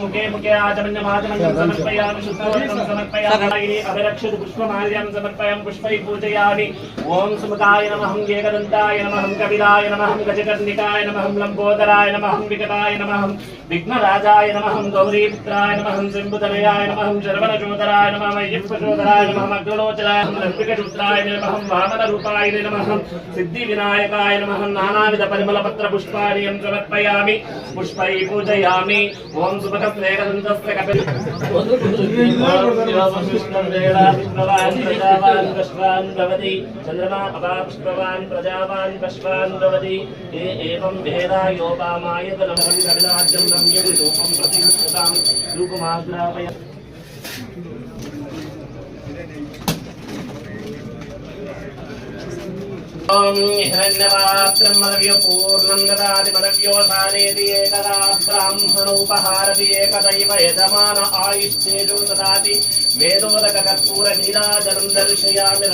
ముఖే ముఖే ఆచమన్యమాచమన్యం సమర్పయామి శుద్ధోత్తం సమర్పయామి అభిరక్షిత పుష్పమాల్యం సమర్పయామి పుష్పై పూజయామి ఓం సుముఖాయ నమః ఏకదంతాయ నమః కపిలాయ నమః గజకర్ణికాయ నమః లంబోదరాయ నమః వికటాయ నమః విఘ్నరాజాయ నమః గౌరీపుత్రాయ నమః శంభుతనయాయ నమః శరవణచోదరాయ నమః అయ్యప్పచోదరాయ నమః అగ్రలోచనాయ నమః లంబికరుద్రాయ నమః వామనరూపాయ నమః సిద్ధి వినాయకాయ నమః నానావిధ పరిమళపత్ర పుష్పాణియం సమర్పయామి పుష్పై పూజయామి ఓం సుభగస్నేహదంతస్య కపిల చంద్రమా అపాపుష్పవాన్ ప్రజావాన్ పశ్వాన్ భవతి ఏ ఏవం భేదాయోపామాయతనమహం కవిలాజ్యం రమ్యం రూపం ప్రతిష్ఠితాం రూపమాగ్రాపయ ఓం హిరణ్యపాత్రం మదవ్య పూర్ణం దదాతి మదవ్యోధానేతి ఏకదా బ్రాహ్మణోపహారతి ఏకదైవ యజమాన ఆయుష్ేజో దదాతి వేదోదక కర్పూర నీరాజనం దర్శయామి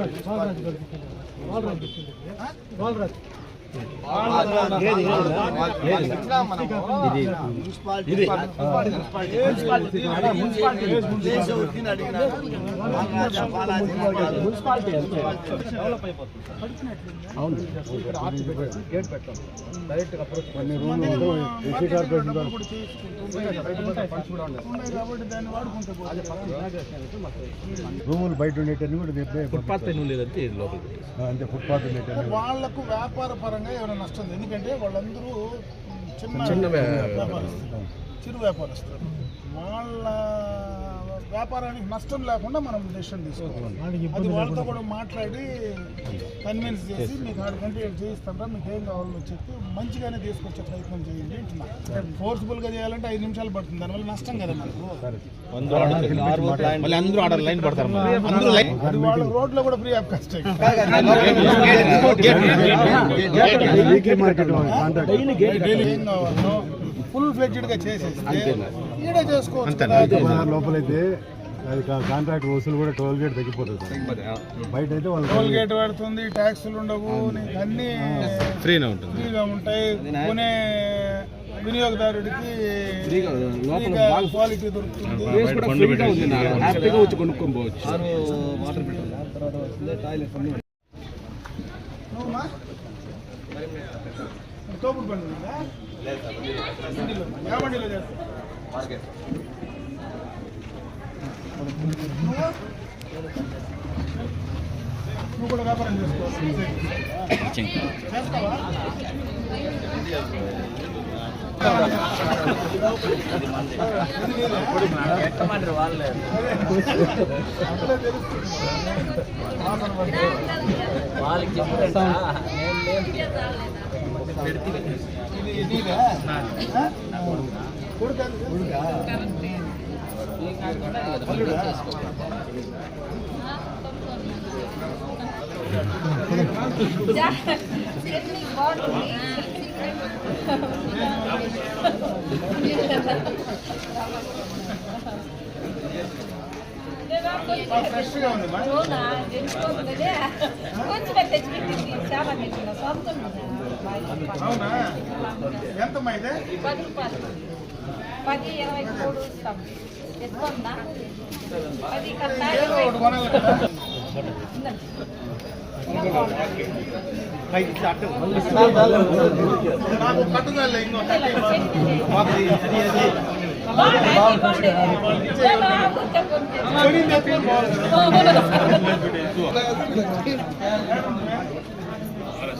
రక్షాం ధారయామి నమస్కరోమి సర్వోజనాయ సుఖనో మనోవాంఛాఫలసిద్ధిరస్తు కొన్ని రూమ్లు ఎస్సీ కార్పొరేషన్ వాళ్ళు రూములు బయట ఉండేటన్ని కూడా ఫుట్పాత్ లేదంటే ఇది లోపలికి అంటే ఫుట్పాత్ ఉండేటన్ని వాళ్ళకు వ్యాపార పరంగా ఏమైనా నష్టం ఉంది. ఎందుకంటే వాళ్ళందరూ చిన్న చిన్న వ్యా- వ్యాపారస్తులు. చిరు వ్యాపారస్తులు. వాళ్ళ వ్యాపారానికి నష్టం లేకుండా మనం డెసిషన్ తీసుకోవాలి అది వాళ్ళతో కూడా మాట్లాడి కన్విన్స్ చేసి మీకు ఆరు గంటలు చేయిస్తారా మీకు ఏం కావాలో చెప్పి మంచిగానే తీసుకొచ్చే ప్రయత్నం చేయండి అంటున్నా ఫోర్స్ఫుల్గా చేయాలంటే ఐదు నిమిషాలు పడుతుంది దానివల్ల నష్టం కదా మనకు మళ్ళీ అందరూ ఆర్డర్ లైన్ పడతారు మరి. అందరూ లైన్ అది వాళ్ళ రోడ్లో కూడా ఫ్రీ ఆఫ్ కాస్ట్ కాంటాక్ట్ ఏం కావాలో ఫుల్ ఫ్లెడ్జెడ్గా చేసేస్తే చేసుకోవచ్చు. లోపలైతే అది కాంట్రాక్ట్ వసూలు కూడా టోల్ గేట్ తగ్గిపోతుంది సార్. బయట అయితే వాళ్ళు టోల్ గేట్ పడుతుంది ట్యాక్సులు ఉండవు అన్ని ఫ్రీనే ఉంటుంది. ఫ్రీగా ఉంటాయి. కొనే వినియోగదారుడికి ఫ్రీగా, లోపల ఫ్రీగా బాగా- క్వాలిటీ దొరుకుతుంది. ప్లేస్ కూడా ఫ్రీగా ఉంది నాకు. హ్యాపీగా వచ్చి కొనుక్కొని పోవచ్చు. నువ్వుమా? తోపుడు? ఏ బండిలో చేస్తావు? నువ్వు? నువ్వు కూడా వ్యాపారం చేసుకోవాలి చేస్తావా అప్పుడే తెలుస్తుంది. వాసన పడుతుంది. ఫ్రెష్గా ఉంది కొంచెం తెచ్చిపెట్టింది చాలా పెట్టిన సొంతం అవునా? ఎంతమ్మా ఇదే? పది రూపాయలు. పది ఇరవై మూడు ఇస్తాం. ఎక్కువందా పది కన్నా ఏదో ఇరవై ఒకటి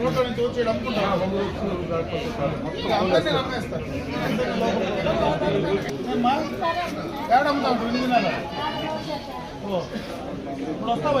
రోడ్లో నుంచి వచ్చి ఏడ దినాలు ఇప్పుడు వస్తావా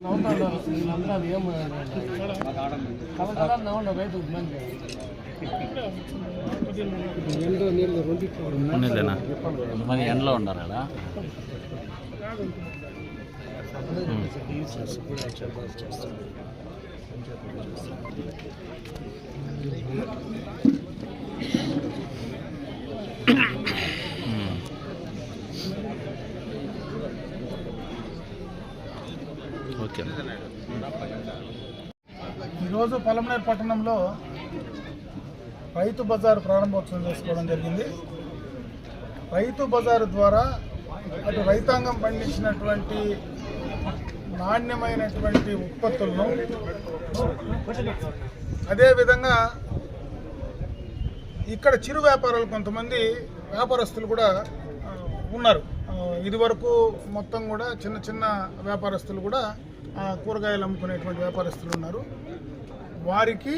ఇంటికి ఏమ్మా ఓ పాప ఉన్నదేనా మరి ఎండలో ఉన్నారు కదా ఓకే ఈరోజు పలమనేరు పట్టణంలో రైతు బజార్ ప్రారంభోత్సవం చేసుకోవడం జరిగింది. రైతు బజారు ద్వారా అటు రైతాంగం పండించినటువంటి నాణ్యమైనటువంటి ఉత్పత్తులను అదేవిధంగా ఇక్కడ చిరు వ్యాపారాలు కొంతమంది వ్యాపారస్తులు కూడా ఉన్నారు. ఇదివరకు మొత్తం కూడా చిన్న చిన్న వ్యాపారస్తులు కూడా కూరగాయలు అమ్ముకునేటువంటి వ్యాపారస్తులు ఉన్నారు. వారికి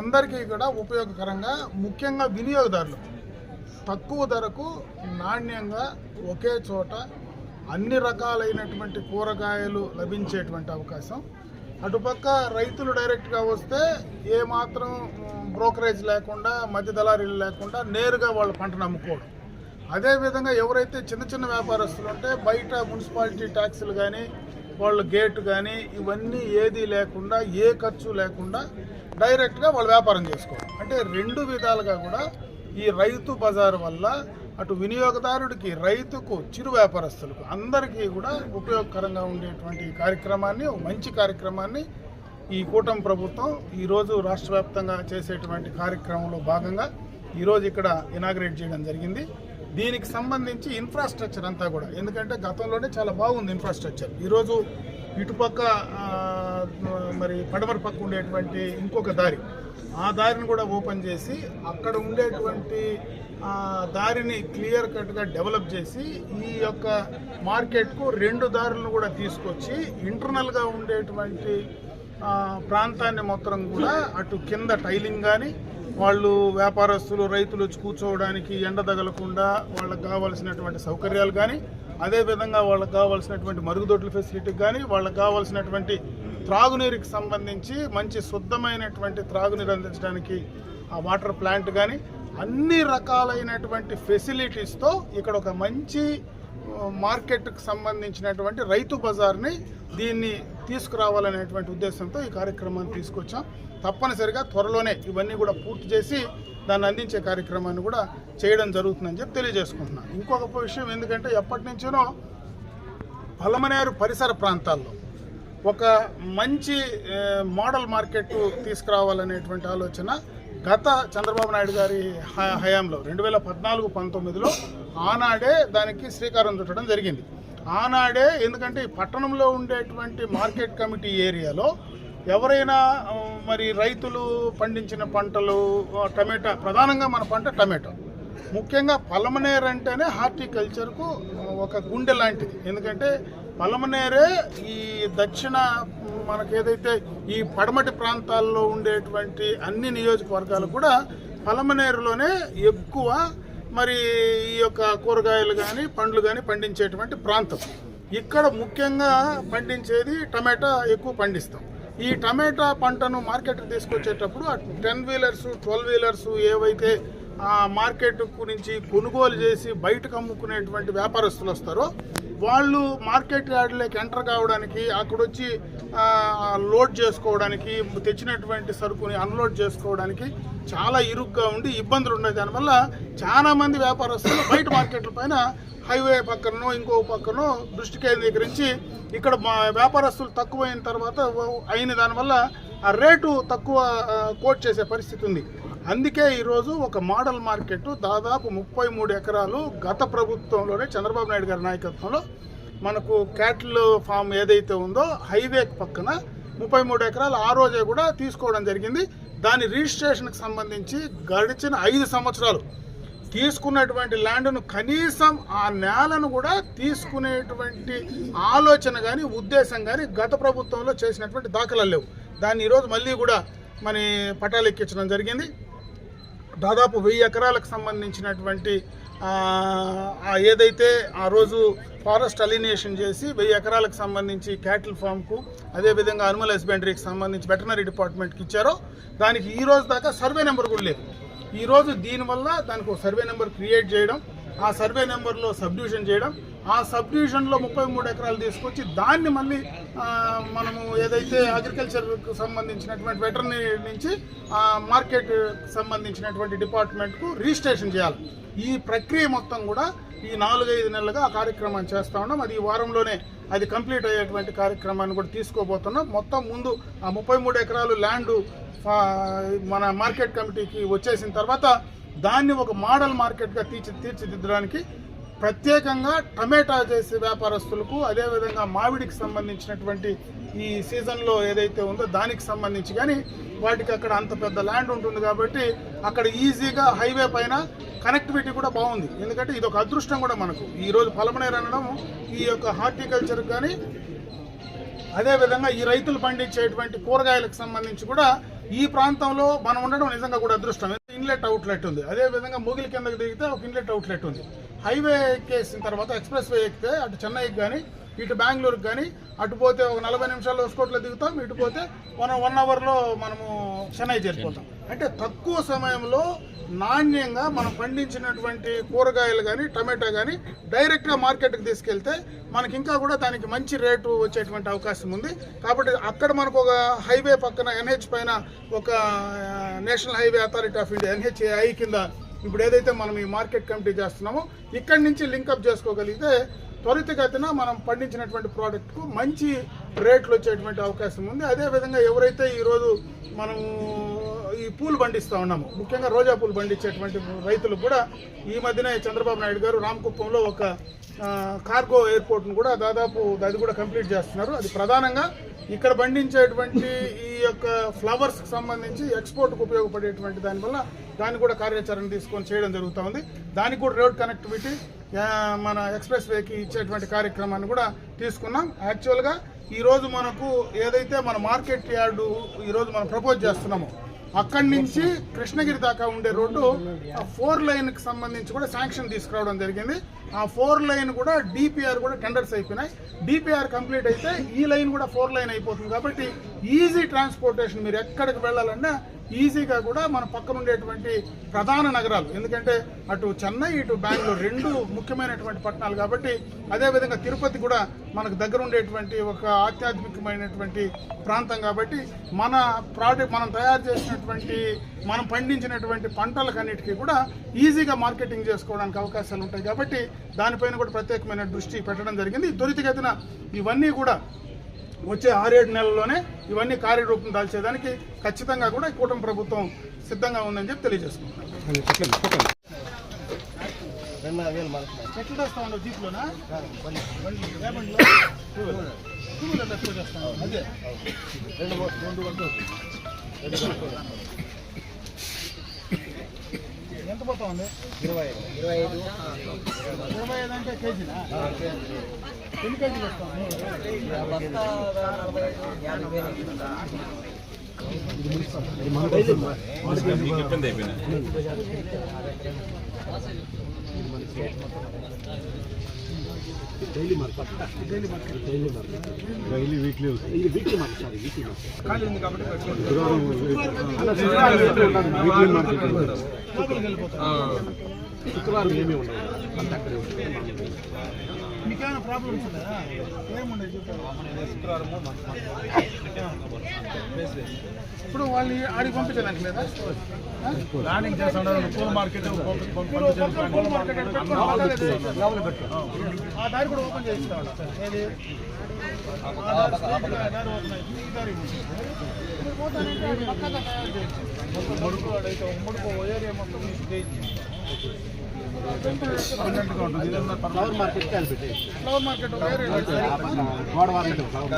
అందరికీ కూడా ఉపయోగకరంగా ముఖ్యంగా వినియోగదారులు. తక్కువ ధరకు నాణ్యంగా ఒకే చోట అన్ని రకాలైనటువంటి కూరగాయలు లభించేటువంటి అవకాశం. అటుపక్క రైతులు డైరెక్ట్గా వస్తే ఏ మాత్రం బ్రోకరేజ్ లేకుండా మధ్య దళారీలు లేకుండా నేరుగా వాళ్ళ పంటను అమ్ముకోవడం. అదేవిధంగా ఎవరైతే చిన్న చిన్న వ్యాపారస్తులు ఉంటే బయట మున్సిపాలిటీ ట్యాక్సులు కానీ వాళ్ళ గేట్ కానీ ఇవన్నీ ఏది లేకుండా ఏ ఖర్చు లేకుండా డైరెక్ట్గా వాళ్ళు వ్యాపారం చేసుకోవాలి. అంటే రెండు విధాలుగా కూడా ఈ రైతు బజార్ వల్ల అటు వినియోగదారుడికి రైతుకు చిరు వ్యాపారస్తులకు అందరికీ కూడా ఉపయోగకరంగా ఉండేటువంటి కార్యక్రమాన్ని మంచి కార్యక్రమాన్ని ఈ కూటమి ప్రభుత్వం ఈరోజు రాష్ట్ర వ్యాప్తంగా చేసేటువంటి కార్యక్రమంలో భాగంగా ఈరోజు ఇక్కడ ఇనాగ్రేట్ చేయడం జరిగింది. దీనికి సంబంధించి ఇన్ఫ్రాస్ట్రక్చర్ అంతా కూడా. ఎందుకంటే గతంలోనే చాలా బాగుంది ఇన్ఫ్రాస్ట్రక్చర్ ఈరోజు ఇటుపక్క మరి పడమర పక్క ఉండేటువంటి ఇంకొక దారి. ఆ దారిని కూడా ఓపెన్ చేసి అక్కడ ఉండేటువంటి దారిని క్లియర్ కట్గా డెవలప్ చేసి ఈ యొక్క మార్కెట్కు రెండు దారులను కూడా తీసుకొచ్చి ఇంటర్నల్గా ఉండేటువంటి ప్రాంతాన్ని మొత్తం కూడా అటు కింద టైలింగ్ కానీ వాళ్ళు వ్యాపారస్తులు రైతులు వచ్చి కూర్చోవడానికి ఎండ తగలకుండా వాళ్ళకి కావాల్సినటువంటి సౌకర్యాలు కానీ అదేవిధంగా వాళ్ళకి కావాల్సినటువంటి మరుగుదొడ్ల ఫెసిలిటీ కానీ వాళ్ళకి కావాల్సినటువంటి త్రాగునీరుకి సంబంధించి మంచి శుద్ధమైనటువంటి త్రాగునీరు అందించడానికి ఆ వాటర్ ప్లాంట్ కానీ అన్ని రకాలైనటువంటి ఫెసిలిటీస్తో ఇక్కడ ఒక మంచి మార్కెట్కి సంబంధించినటువంటి రైతు బజార్ని దీన్ని తీసుకురావాలనేటువంటి ఉద్దేశంతో ఈ కార్యక్రమాన్ని తీసుకొచ్చాం. తప్పనిసరిగా త్వరలోనే ఇవన్నీ కూడా పూర్తి చేసి దాన్ని అందించే కార్యక్రమాన్ని కూడా చేయడం జరుగుతుందని చెప్పి తెలియజేసుకుంటున్నాను. ఇంకొక విషయం ఎందుకంటే ఎప్పటి నుంచినో పలమనేరు పరిసర ప్రాంతాల్లో ఒక మంచి మోడల్ మార్కెట్ తీసుకురావాలనేటువంటి ఆలోచన గత చంద్రబాబు నాయుడు గారి హయాంలో. రెండు వేల పద్నాలుగు పంతొమ్మిదిలో ఆనాడే దానికి శ్రీకారం చుట్టడం జరిగింది. ఆనాడే ఎందుకంటే ఈ పట్టణంలో ఉండేటువంటి మార్కెట్ కమిటీ ఏరియాలో ఎవరైనా మరి రైతులు పండించిన పంటలు టమాటా ప్రధానంగా మన పంట టమాటా. ముఖ్యంగా పలమనేర్ అంటేనే హార్టికల్చర్కు ఒక గుండె లాంటిది. ఎందుకంటే పలమనేరే ఈ దక్షిణ మనకేదైతే ఏదైతే ఈ పడమటి ప్రాంతాల్లో ఉండేటువంటి అన్ని నియోజకవర్గాలు కూడా పలమనేరులోనే ఎక్కువ మరి ఈ యొక్క కూరగాయలు కానీ పండ్లు కానీ పండించేటువంటి ప్రాంతం. ఇక్కడ ముఖ్యంగా పండించేది టమాటా ఎక్కువ పండిస్తాం. ఈ టమాటా పంటను మార్కెట్కి తీసుకొచ్చేటప్పుడు టెన్ వీలర్స్ ట్వెల్వ్ వీలర్స్ ఏవైతే మార్కెట్ నుంచి కొనుగోలు చేసి బయటకు అమ్ముకునేటువంటి వ్యాపారస్తులు వస్తారో వాళ్ళు మార్కెట్ యార్డ్లోకి ఎంటర్ కావడానికి అక్కడ వచ్చి లోడ్ చేసుకోవడానికి తెచ్చినటువంటి సరుకుని అన్లోడ్ చేసుకోవడానికి చాలా ఇరుగ్గా ఉండి ఇబ్బందులు ఉన్నాయి. దానివల్ల చాలామంది వ్యాపారస్తులు బయట మార్కెట్ల పైన హైవే పక్కనో ఇంకో పక్కనో దృష్టి కేంద్రీకరించి ఇక్కడ మా వ్యాపారస్తులు తక్కువైన తర్వాత అయిన దానివల్ల ఆ రేటు తక్కువ కోట్ చేసే పరిస్థితి ఉంది. అందుకే ఈరోజు ఒక మోడల్ మార్కెట్ దాదాపు ముప్పై మూడు ఎకరాలు గత ప్రభుత్వంలోనే చంద్రబాబు నాయుడు గారి నాయకత్వంలో మనకు క్యాటిల్ ఫామ్ ఏదైతే ఉందో హైవే పక్కన ముప్పై మూడు ఎకరాలు ఆ రోజే కూడా తీసుకోవడం జరిగింది. దాని రిజిస్ట్రేషన్కి సంబంధించి గడిచిన ఐదు సంవత్సరాలు తీసుకున్నటువంటి ల్యాండ్ను కనీసం ఆ నేలను కూడా తీసుకునేటువంటి ఆలోచన కానీ ఉద్దేశం కానీ గత ప్రభుత్వంలో చేసినటువంటి దాఖలాలు లేవు. దాన్ని ఈరోజు మళ్ళీ కూడా మన పట్టాలు ఎక్కించడం జరిగింది. దాదాపు వెయ్యి ఎకరాలకు సంబంధించినటువంటి ఏదైతే ఆ రోజు ఫారెస్ట్ అలినేషన్ చేసి వెయ్యి ఎకరాలకు సంబంధించి క్యాటిల్ ఫామ్కు అదేవిధంగా అనిమల్ హస్బెండరీకి సంబంధించి వెటనరీ డిపార్ట్మెంట్కి ఇచ్చారో దానికి ఈ రోజు దాకా సర్వే నెంబర్ కూడా లేదు. ఈరోజు దీనివల్ల దానికి ఒక సర్వే నెంబర్ క్రియేట్ చేయడం ఆ సర్వే నెంబర్లో సబ్డివిజన్ చేయడం ఆ సబ్డివిజన్లో ముప్పై మూడు ఎకరాలు తీసుకొచ్చి దాన్ని మళ్ళీ మనము ఏదైతే అగ్రికల్చర్కు సంబంధించినటువంటి వెటర్నరీ నుంచి మార్కెట్ సంబంధించినటువంటి డిపార్ట్మెంట్కు రిజిస్ట్రేషన్ చేయాలి. ఈ ప్రక్రియ మొత్తం కూడా ఈ నాలుగైదు నెలలుగా ఆ కార్యక్రమాన్ని చేస్తా ఉన్నాం. అది ఈ వారంలోనే అది కంప్లీట్ అయ్యేటువంటి కార్యక్రమాన్ని కూడా తీసుకోబోతున్నాం. మొత్తం ముందు ఆ ముప్పై మూడు ఎకరాలు ల్యాండ్ మన మార్కెట్ కమిటీకి వచ్చేసిన తర్వాత దాన్ని ఒక మోడల్ మార్కెట్గా తీర్చి తీర్చిదిద్దడానికి ప్రత్యేకంగా టమాటా చేసే వ్యాపారస్తులకు అదేవిధంగా మామిడికి సంబంధించినటువంటి ఈ సీజన్లో ఏదైతే ఉందో దానికి సంబంధించి కానీ వాటికి అక్కడ అంత పెద్ద ల్యాండ్ ఉంటుంది కాబట్టి అక్కడ ఈజీగా హైవే పైన కనెక్టివిటీ కూడా బాగుంది. ఎందుకంటే ఇది ఒక అదృష్టం కూడా మనకు. ఈరోజు పలమనేరు అనడం ఈ యొక్క హార్టికల్చర్ కానీ అదేవిధంగా ఈ రైతులు పండించేటువంటి కూరగాయలకు సంబంధించి కూడా ఈ ప్రాంతంలో మనం ఉండడం నిజంగా కూడా అదృష్టం. ఇన్లెట్ అవుట్లెట్ ఉంది. అదే విధంగా మూగిలి కిందకి దిగితే ఒక ఇన్లెట్ అవుట్లెట్ ఉంది. హైవే ఎక్కేసిన తర్వాత ఎక్స్ప్రెస్ వే ఎక్కితే అటు చెన్నైకి కానీ ఇటు బెంగళూరుకి కానీ అటు పోతే ఒక నలభై నిమిషాల్లో హోస్కోట్లో దిగుతాం ఇటు పోతే మనం వన్ అవర్లో మనము చెన్నై చేరిపోతాం. అంటే తక్కువ సమయంలో నాణ్యంగా మనం పండించినటువంటి కూరగాయలు కానీ టమాటా కానీ డైరెక్ట్గా మార్కెట్కి తీసుకెళ్తే మనకి ఇంకా కూడా దానికి మంచి రేటు వచ్చేటువంటి అవకాశం ఉంది. కాబట్టి అక్కడ మనకు ఒక హైవే పక్కన ఎన్హెచ్ పైన ఒక National Highway Authority of India NHAI కింద ఇప్పుడు ఏదైతే మనం ఈ మార్కెట్ కమిటీ చేస్తున్నామో ఇక్కడి నుంచి లింకప్ చేసుకోగలిగితే త్వరితగతిన మనం పండించినటువంటి ప్రోడక్ట్కు మంచి రేట్లు వచ్చేటువంటి అవకాశం ఉంది. అదేవిధంగా ఎవరైతే ఈరోజు మనము ఈ పూలు పండిస్తూ ఉన్నాము ముఖ్యంగా రోజా పూలు పండించేటువంటి రైతులు కూడా ఈ మధ్యనే చంద్రబాబు నాయుడు గారు రామకుప్పంలో ఒక కార్గో ఎయిర్పోర్ట్ను కూడా దాదాపు అది కూడా కంప్లీట్ చేస్తున్నారు. అది ప్రధానంగా ఇక్కడ పండించేటువంటి ఈ యొక్క ఫ్లవర్స్కి సంబంధించి ఎక్స్పోర్ట్కు ఉపయోగపడేటువంటి దానివల్ల దాన్ని కూడా కార్యాచరణ తీసుకొని చేయడం జరుగుతూ ఉంది. దానికి కూడా రోడ్ కనెక్టివిటీ మన ఎక్స్ప్రెస్ వేకి ఇచ్చేటువంటి కార్యక్రమాన్ని కూడా తీసుకున్నాం. యాక్చువల్గా ఈరోజు మనకు ఏదైతే మన మార్కెట్ యార్డు ఈరోజు మనం ప్రపోజ్ చేస్తున్నామో అక్కడి నుంచి కృష్ణగిరి దాకా ఉండే రోడ్డు ఆ ఫోర్ లైన్కి సంబంధించి కూడా శాంక్షన్ తీసుకురావడం జరిగింది. ఆ ఫోర్ లైన్ కూడా డిపిఆర్ కూడా టెండర్స్ అయిపోయినాయి. డిపిఆర్ కంప్లీట్ అయితే ఈ లైన్ కూడా ఫోర్ లైన్ అయిపోతుంది కాబట్టి ఈజీ ట్రాన్స్పోర్టేషన్ మీరు ఎక్కడికి వెళ్ళాలన్నా ఈజీగా కూడా మన పక్కన ఉండేటువంటి ప్రధాన నగరాలు. ఎందుకంటే అటు చెన్నై ఇటు బెంగళూరు రెండు ముఖ్యమైనటువంటి పట్టణాలు కాబట్టి అదేవిధంగా తిరుపతి కూడా మనకు దగ్గర ఉండేటువంటి ఒక ఆధ్యాత్మికమైనటువంటి ప్రాంతం కాబట్టి మన ప్రోడక్ట్ మనం తయారు చేసినటువంటి మనం పండించినటువంటి పంటలకన్నిటికీ కూడా ఈజీగా మార్కెటింగ్ చేసుకోవడానికి అవకాశాలు ఉంటాయి కాబట్టి దానిపైన కూడా ప్రత్యేకమైన దృష్టి పెట్టడం జరిగింది. త్వరితగతిన ఇవన్నీ కూడా వచ్చే ఆరేడు నెలల్లోనే ఇవన్నీ కార్యరూపం దాల్చేదానికి ఖచ్చితంగా కూడా ఈ కూటమి ప్రభుత్వం సిద్ధంగా ఉందని చెప్పి తెలియజేసుకుంటున్నాం జీప్లోనా అదే రెండు రెండు గంటలు ఎంత పోతా ఉంది? ఇరవై ఇరవై ఐదు. ఇరవై ఐదు అంటే కేజీనా? ఎన్ని కేజీలు వస్తాం డైలీ వీక్లీ ఖాళీ ఉంది కాబట్టి వీక్లీ మార్కెట్. లోపలికి వెళ్ళిపోతాం శుక్రవారం ఏమీ ఉండదు. మీకేమైనా ప్రాబ్లమ్స్ ఏముండే ఇప్పుడు వాళ్ళు ఆడికి పంపించడానికి లేదా? ప్లానింగ్ చేస్తున్నారు పూల మార్కెట్ పూల. ఆ దారి కూడా ఓపెన్ చేయిస్తాడు ఏది? ఆ దారి ఓపెన్. ఈ పోతానంటే పక్కగా తయారు చేయొచ్చు. మీకు చేయొచ్చు. ఫ్లవర్ మార్కెట్ ఫ్లవర్ మార్కెట్ ఒక ఏరియా గోడ మార్కెట్ ఫ్లవర్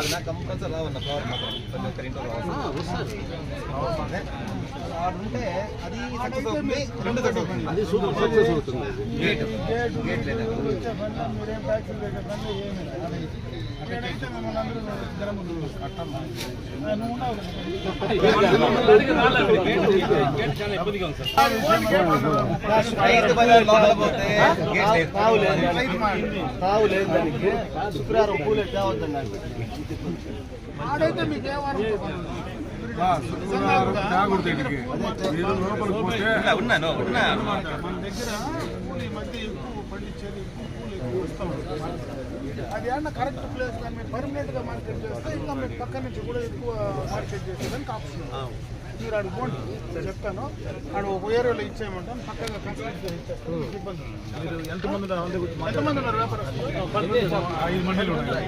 అది సూపర్ సక్సెస్ అవుతుంది గేటు గేట్ లేదు. అక్కడైతే మిమ్మల్ని శుక్రవారం పూలు ఆడైతే మీకు మన దగ్గర ఈ మధ్య ఎక్కువ పండించేది ఎక్కువ పూలు ఎక్కువ వస్తా. అది ఏమన్నా కరెక్ట్ ప్లేస్ కానీ మీరు పర్మనెంట్గా మార్కెట్ చేస్తే ఇంకా మీకు పక్క నుంచి కూడా ఎక్కువ మార్కెట్ చేసేదానికి ఆప్షన్. మీరు ఆడు పోండి. చెప్తాను. ఆడ ఒక ఏరియాలో ఇచ్చేయమంటాను. పక్కగా ఇచ్చేస్తాను. మీకు ఇబ్బంది ఉండదు. ఎంతమంది ఉన్నారు? వ్యాపారస్తులు? ఐదు మండలు ఉన్నాయి